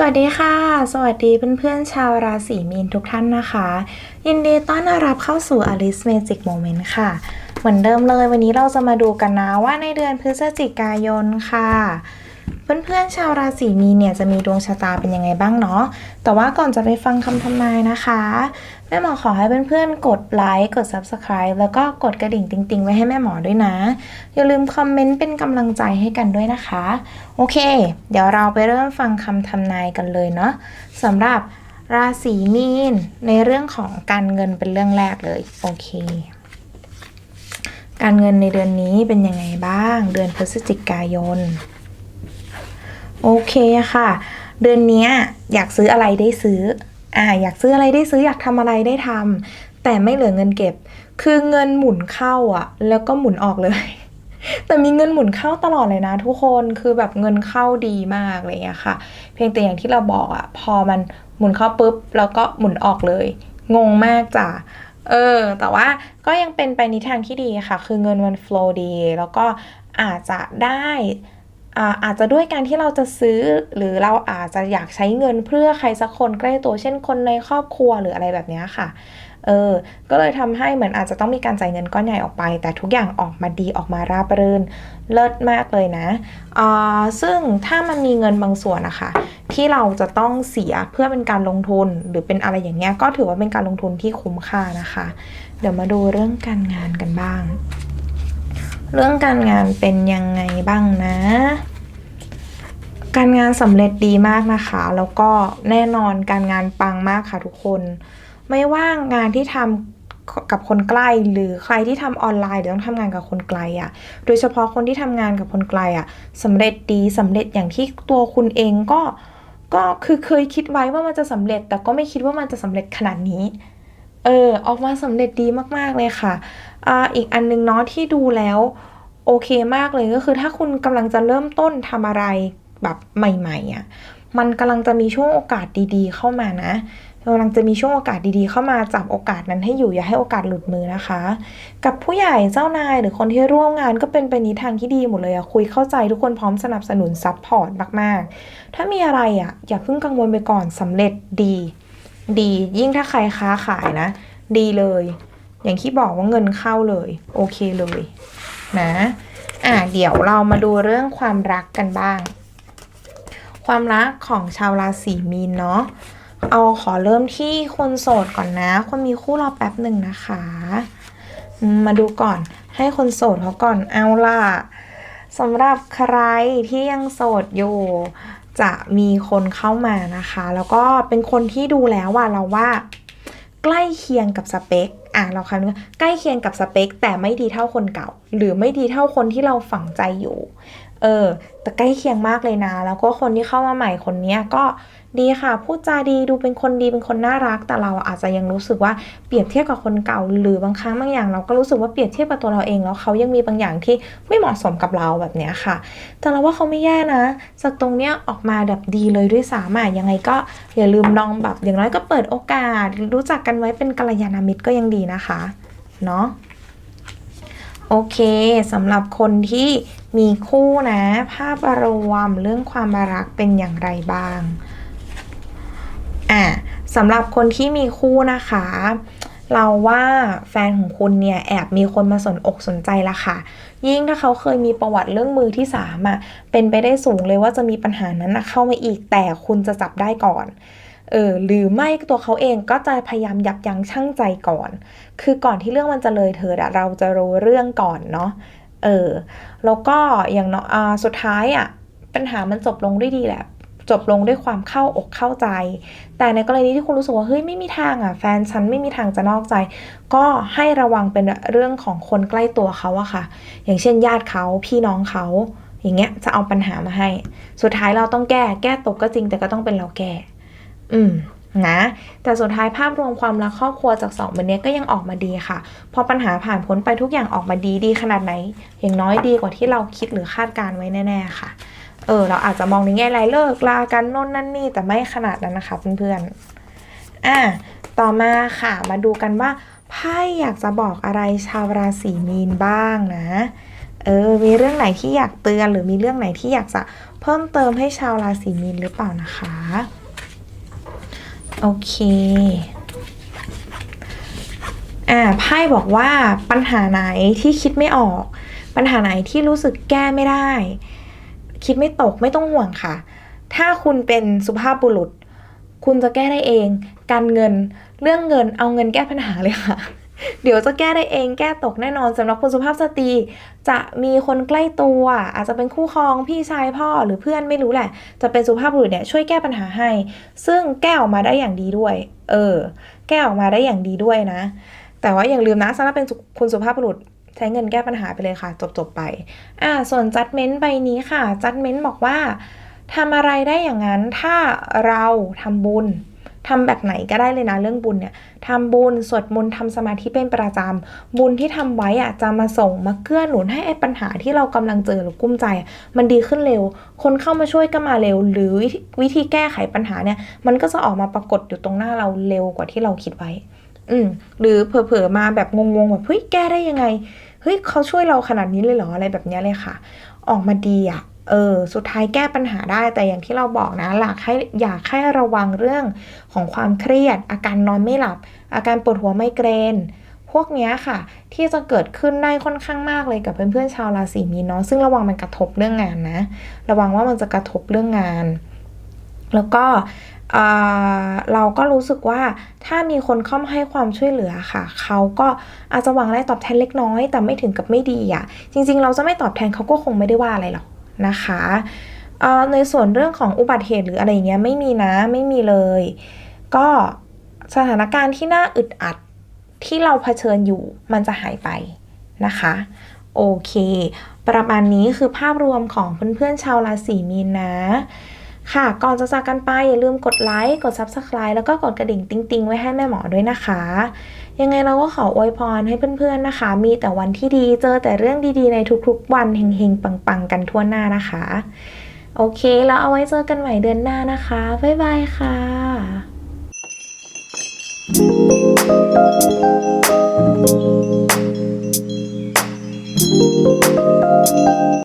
สวัสดีค่ะ สวัสดีเพื่อนๆชาวราศีมีนทุกท่านนะคะ ยินดีต้อนรับเข้าสู่ Alice Magic Moment ค่ะ เหมือนเดิมเลยวันนี้เราจะมาดูกันนะว่าในเดือนพฤศจิกายนค่ะ เพื่อนๆชาวราศีมีนเนี่ยจะมีดวงชะตาเป็นยังไงบ้างเนาะ แต่ว่าก่อนจะไปฟังคำทำนายนะคะ แม่หมอขอให้เพื่อนๆกดไลค์ กด Subscribe แล้วก็กดกระดิ่งติ๊งๆ ไว้ให้แม่หมอด้วยนะ อย่าลืมคอมเมนต์เป็นกำลังใจให้กันด้วยนะคะ โอเค เดี๋ยวเราไปเริ่มฟังคำทำนายกันเลยเนาะสำหรับราศีมีนในเรื่องของการเงินเป็นเรื่องแรกเลย โอเค การเงินในเดือนนี้เป็นยังไงบ้าง เดือนพฤศจิกายน โอเคค่ะ เดือนนี้อยากซื้ออะไรได้ซื้ออ่าอยากซื้ออะไรได้ซื้ออยากทำอะไรได้ทำแต่ไม่เหลือเงินเก็บ คือเงินหมุนเข้าอะแล้วก็หมุนออกเลย แต่มีเงินหมุนเข้าตลอดเลยนะ ทุกคนคือแบบเงินเข้าดีมากอะไรอย่างเงี้ยค่ะ เพียงแต่อย่างที่เราบอกอะพอมันหมุนเข้าปุ๊บแล้วก็หมุนออกเลย งงมากจ้ะเออ แต่ว่าก็ยังเป็นไปในทางที่ดีค่ะ คือเงินมัน flow ดี แล้วก็อาจจะได้ อาจจะด้วยการที่เราจะซื้อหรือเราอาจจะอยากใช้เงินเพื่อใครสักคนใกล้ตัวเช่นคนในครอบครัวหรืออะไรแบบนี้ค่ะเออ ก็เลยทำให้เหมือนอาจจะต้องมีการจ่ายเงินก้อนใหญ่ออกไป แต่ทุกอย่างออกมาดีออกมาราบรื่นเลิศมากเลยนะอ่าซึ่งถ้ามันมีเงินบางส่วนนะคะที่เราจะต้องเสียเพื่อเป็นการลงทุนหรือเป็นอะไรอย่างเงี้ยก็ถือว่าเป็นการลงทุนที่คุ้มค่านะคะ เดี๋ยวมาดูเรื่องการงานกันบ้าง เรื่องการงานเป็นยังไงบ้างนะ การงานสำเร็จดีมากนะคะ แล้วก็แน่นอนการงานปังมากค่ะทุกคน ไม่ว่างานที่ทำกับคนใกล้หรือใครที่ทำออนไลน์หรือต้องทำงานกับคนไกลอะ่ะ โดยเฉพาะคนที่ทำงานกับคนไกลอะ่ะสำเร็จดีสำเร็จอย่างที่ตัวคุณเองก็ก็คือเคยคิดไว้ว่ามันจะสำเร็จ แต่ก็ไม่คิดว่ามันจะสำเร็จขนาดนี้ เออออกมาสำเร็จดีมากๆเลยค่ะอ่าอีกอันนึงเนาะที่ดูแล้วโอเคมากเลยก็คือถ้าคุณกำลังจะเริ่มต้นทำอะไรแบบใหม่ๆอะ่ะมันกำลังจะมีช่วงโอกาสดีๆ เข้ามานะกำลังจะมีช่วงโอกาสดีๆ เข้ามาจับโอกาสนั้นให้อยู่อย่าให้โอกาสหลุดมือนะคะ กับผู้ใหญ่เจ้านายหรือคนที่ร่วมงานก็เป็นไปในทางที่ดีหมดเลยอะคุยเข้าใจทุกคนพร้อมสนับสนุนซัพพอร์ตมากๆ ถ้ามีอะไรอะอย่าเพิ่งกังวลไปก่อนสำเร็จดี ดียิ่งถ้าใครค้าขายนะ ดีเลย อย่างที่บอกว่าเงินเข้าเลย โอเคเลยนะอะเดี๋ยวเรามาดูเรื่องความรักกันบ้าง ความรักของชาวราศีมีนเนาะเอาขอเริ่มที่คนโสดก่อนนะ คนมีคู่รอแป๊บหนึ่งนะคะ มาดูก่อนให้คนโสดเขาก่อนเอาล่ะสำหรับใครที่ยังโสดอยู่ จะมีคนเข้ามานะคะ แล้วก็เป็นคนที่ดูแล้วว่าเราว่าใกล้เคียงกับสเปคอะเราคำนว่าใกล้เคียงกับสเปค แต่ไม่ดีเท่าคนเก่า หรือไม่ดีเท่าคนที่เราฝังใจอยู่ เออ แต่ใกล้เคียงมากเลยนะ แล้วก็คนที่เข้ามาใหม่คนเนี้ยก็ดีค่ะ พูดจาดีดูเป็นคนดีเป็นคนน่ารัก แต่เราอาจจะยังรู้สึกว่าเปรียบเทียบกับคนเก่า หรือบางครั้งบางอย่าง เราก็รู้สึกว่าเปรียบเทียบกับตัวเราเองแล้วเขายังมีบางอย่างที่ไม่เหมาะสมกับเราแบบเนี้ยค่ะ แต่เราว่าเขาไม่แย่นะ จากตรงเนี้ยออกมาแบบดีเลยด้วยซ้ำอะยังไงก็อย่าลืมลองแบบอย่างน้อยก็เปิดโอกาส รู้จักกันไว้เป็นกัลยาณมิตรก็ยังดีนะคะ เนาะ โอเคสำหรับคนที่มีคู่นะ ภาพรวมเรื่องความรักเป็นอย่างไรบ้างอะสำหรับคนที่มีคู่นะคะ เราว่าแฟนของคุณเนี่ยแอบมีคนมาสนอกสนใจละค่ะ ยิ่งถ้าเขาเคยมีประวัติเรื่องมือที่สามอะเป็นไปได้สูงเลยว่าจะมีปัญหานั้นนะเข้ามาอีกแต่คุณจะจับได้ก่อน เออหรือไม่ตัวเขาเองก็จะพยายามยับยั้งชั่งใจก่อน คือก่อนที่เรื่องมันจะเลยเถิดอะเราจะรู้เรื่องก่อนเนาะเออแล้วก็อย่างเนาะสุดท้ายอะปัญหามันจบลงด้วยดีแหละจบลงด้วยความเข้าอกเข้าใจ แต่ในกรณีที่คุณรู้สึกว่าเฮ้ยไม่มีทางอะแฟนฉันไม่มีทางจะนอกใจ ก็ให้ระวังเป็นเรื่องของคนใกล้ตัวเขาอะค่ะ อย่างเช่นญาติเขาพี่น้องเขา อย่างเงี้ยจะเอาปัญหามาให้ สุดท้ายเราต้องแก้แก้ตกก็จริงแต่ก็ต้องเป็นเราแก้ อืมนะแต่สุดท้ายภาพรวมความรักครอบครัวจากสองวันนี้ก็ยังออกมาดีค่ะ พอปัญหาผ่านพ้นไปทุกอย่างออกมาดีดีขนาดไหน อย่างน้อยดีกว่าที่เราคิดหรือคาดการไว้แน่ๆค่ะ เออ เราอาจจะมองในแง่ไรายเลิกลากันโน่นนั่นนี่แต่ไม่ขนาดนั้นนะคะเพื่อนๆอะต่อมาค่ะมาดูกันว่าไพ่อยากจะบอกอะไรชาวราศีมีนบ้างนะ เออ มีเรื่องไหนที่อยากเตือนหรือมีเรื่องไหนที่อยากจะเพิ่มเติมให้ชาวราศีมีนหรือเปล่านะคะ โอเคอ่าไพ่บอกว่าปัญหาไหนที่คิดไม่ออก ปัญหาไหนที่รู้สึกแก้ไม่ได้ คิดไม่ตกไม่ต้องห่วงค่ะ ถ้าคุณเป็นสุภาพบุรุษ คุณจะแก้ได้เอง การเงินเรื่องเงินเอาเงินแก้ปัญหาเลยค่ะ เดี๋ยวจะแก้ได้เองแก้ตกแน่นอนสำหรับคุณสุภาพสตรี จะมีคนใกล้ตัว อาจจะเป็นคู่ครองพี่ชายพ่อหรือเพื่อนไม่รู้แหละ จะเป็นสุภาพบุรุษเนี่ยช่วยแก้ปัญหาให้ ซึ่งแก้ออกมาได้อย่างดีด้วย เออ แก้ออกมาได้อย่างดีด้วยนะ แต่ว่าอย่าลืมนะสำหรับเป็นคุณสุภาพบุรุษใช้เงินแก้ปัญหาไปเลยค่ะ จบๆไป อ่า ส่วนจัดเม้นต์ใบนี้ค่ะจัดเม้นต์บอกว่าทำอะไรได้อย่างนั้นถ้าเราทำบุญ ทำแบบไหนก็ได้เลยนะเรื่องบุญเนี่ยทำบุญสวดมนต์ทำสมาธิเป็นประจำบุญที่ทำไว้อะจะมาส่งมาเกื้อหนุนให้ไอ้ปัญหาที่เรากำลังเจอหรือกุ้มใจ มันดีขึ้นเร็ว คนเข้ามาช่วยก็มาเร็ว หรือวิธีวิธีแก้ไขปัญหาเนี่ย มันก็จะออกมาปรากฏอยู่ตรงหน้าเราเร็วกว่าที่เราคิดไว้ อืมหรือเผลอๆมาแบบงงๆแบบเฮ้ยแก้ได้ยังไงเฮ้ยเขาช่วยเราขนาดนี้เลยเหรออะไรแบบเนี้ยเลยค่ะ ออกมาดีอะ เออสุดท้ายแก้ปัญหาได้แต่อย่างที่เราบอกนะหลักให้อยากให้ระวังเรื่องของความเครียด อาการนอนไม่หลับ อาการปวดหัวไมเกรน พวกนี้ค่ะ ที่จะเกิดขึ้นได้ค่อนข้างมากเลยกับเพื่อนๆชาวราศีมีนเนาะซึ่งระวังมันกระทบเรื่องงานนะ ระวังว่ามันจะกระทบเรื่องงาน แล้วก็เราก็รู้สึกว่าถ้ามีคนเข้ามาให้ความช่วยเหลือค่ะ เขาก็อาจจะหวังอะไรตอบแทนเล็กน้อย แต่ไม่ถึงกับไม่ดีอะ จริง ๆ เราจะไม่ตอบแทนเขาก็คงไม่ได้ว่าอะไรหรอก นะคะในส่วนเรื่องของอุบัติเหตุหรืออะไรเงี้ยไม่มีนะไม่มีเลย ก็สถานการณ์ที่น่าอึดอัดที่เราเผชิญอยู่มันจะหายไปนะคะโอเค ประมาณนี้คือภาพรวมของเพื่อนๆชาวราศีมีนนะ ค่ะ ก่อนจะจากกันไปอย่าลืมกดไลค์ กด Subscribe แล้วก็กดกระดิ่งติ๊งๆ ไว้ให้แม่หมอด้วยนะคะ ยังไงเราก็ขออวยพรให้เพื่อนๆนะคะ มีแต่วันที่ดีเจอแต่เรื่องดีๆในทุกๆ วันเฮงๆ ปังๆ กันทั่วหน้านะคะ โอเค แล้วเอาไว้เจอกันใหม่เดือนหน้านะคะ บ๊ายบายค่ะ